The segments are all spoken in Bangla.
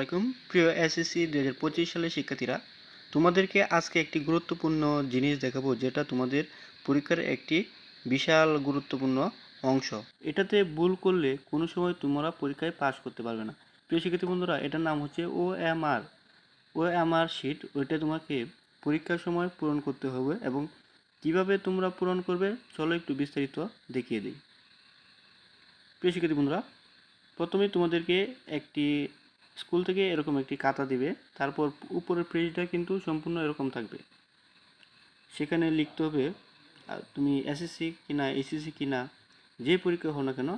আলাইকুম। প্রিয় এসএসসি দু হাজার পঁচিশ সালের শিক্ষার্থীরা, তোমাদেরকে আজকে একটি গুরুত্বপূর্ণ জিনিস দেখাবো, যেটা তোমাদের পরীক্ষার একটি বিশাল গুরুত্বপূর্ণ অংশ। এটাতে ভুল করলে কোনো সময় তোমরা পরীক্ষায় পাস করতে পারবে না। প্রিয় শিক্ষার্থী বন্ধুরা, এটার নাম হচ্ছে O M R O M R sheet, ওইটা তোমাকে পরীক্ষার সময় পূরণ করতে হবে এবং কীভাবে তোমরা পূরণ করবে, চলো একটু বিস্তারিত দেখিয়ে দিই। প্রিয় শিক্ষার্থী বন্ধুরা প্রথমে তোমাদেরকে একটি স্কুল থেকে এরকম একটি খাতা দিবে, তারপর উপরের পেজটা কিন্তু সম্পূর্ণ এরকম থাকবে। সেখানে লিখতে হবে তুমি এসএসসি কিনা এসএসসি কিনা, যে পরীক্ষা হও না কেন,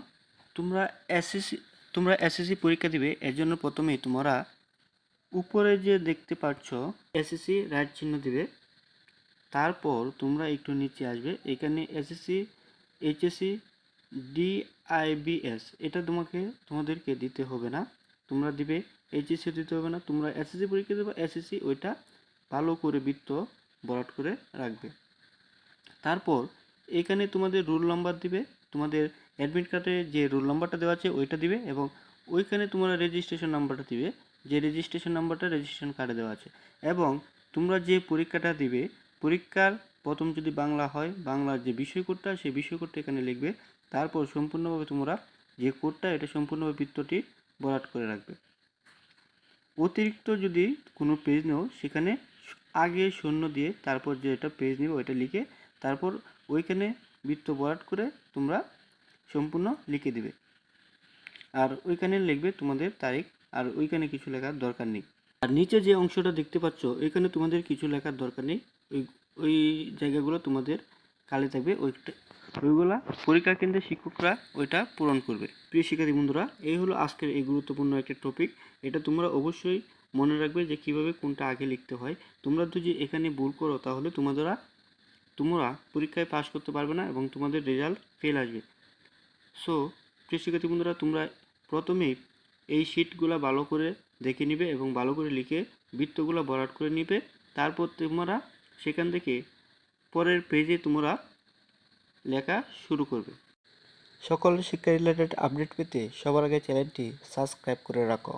তোমরা এসএসসি তোমরা এসএসসি পরীক্ষা দিবে, এর জন্য প্রথমেই তোমরা উপরে যে দেখতে পাচ্ছ এসএসসি রাইট চিহ্ন দিবে, তারপর তোমরা একটু নিচে আসবে, এখানে এসএসসি এইচএসসি ডিআইবিএস এটা তোমাকে, তোমাদেরকে দিতে হবে না। তোমরা দিবে এইচএসসি দিতে হবে না, তোমরা এসএসসি পরীক্ষা দেবে এসএসসি ওইটা ভালো করে বৃত্ত বরাট করে রাখবে। তারপর এখানে তোমাদের রোল নাম্বার দিবে, তোমাদের অ্যাডমিট কার্ডে যে রোল নাম্বারটা দেওয়া আছে ওইটা দিবে এবং ওইখানে তোমরা রেজিস্ট্রেশন নাম্বারটা দিবে, যে রেজিস্ট্রেশন নাম্বারটা রেজিস্ট্রেশন কার্ডে দেওয়া আছে। এবং তোমরা যে পরীক্ষাটা দিবে, পরীক্ষার প্রথম যদি বাংলা হয়, বাংলার যে বিষয় কোডটা সেই বিষয় কোডটা এখানে লিখবে। তারপর সম্পূর্ণভাবে তোমরা যে কোডটা এটা সম্পূর্ণভাবে বৃত্তটি বরাট করে রাখবে। অতিরিক্ত যদি কোনো পেজ নাও, সেখানে আগে শূন্য দিয়ে তারপর যে এটা পেজ নিবে, ওইটা লিখে তারপর ওইখানে বৃত্ত বরাট করে তোমরা সম্পূর্ণ লিখে দিবে। আর ওইখানে লিখবে তোমাদের তারিখ, আর ওইখানে কিছু লেখার দরকার নেই। আর নিচে যে অংশটা দেখতে পাচ্ছ, ওইখানে তোমাদের কিছু লেখার দরকার নেই। ওই ওই জায়গাগুলো তোমাদের খালি থাকবে ওইটা। ওইগুলা পরীক্ষা কেন্দ্রে শিক্ষকরা ওইটা পূরণ করবে। প্রিয় শিক্ষার্থী বন্ধুরা, এই হলো আজকের এই গুরুত্বপূর্ণ একটা টপিক এটা তোমরা অবশ্যই মনে রাখবে যে কীভাবে কোনটা আগে লিখতে হয়। তোমরা যদি এখানে ভুল করো, তাহলে তোমাদেরা তোমরা পরীক্ষায় পাশ করতে পারবে না এবং তোমাদের রেজাল্ট ফেল আসবে। সো প্রিয় শিক্ষার্থী বন্ধুরা, তোমরা প্রথমেই এই শিটগুলো ভালো করে দেখে নিবে এবং ভালো করে লিখে বৃত্তগুলো ভরাট করে নিবে। তারপর তোমরা সেখান থেকে পরের পেজে তোমরা লেখা শুরু করবে। সকল শিক্ষা রিলেটেড আপডেট পেতে সবার আগে চ্যানেলটি সাবস্ক্রাইব করে রাখো।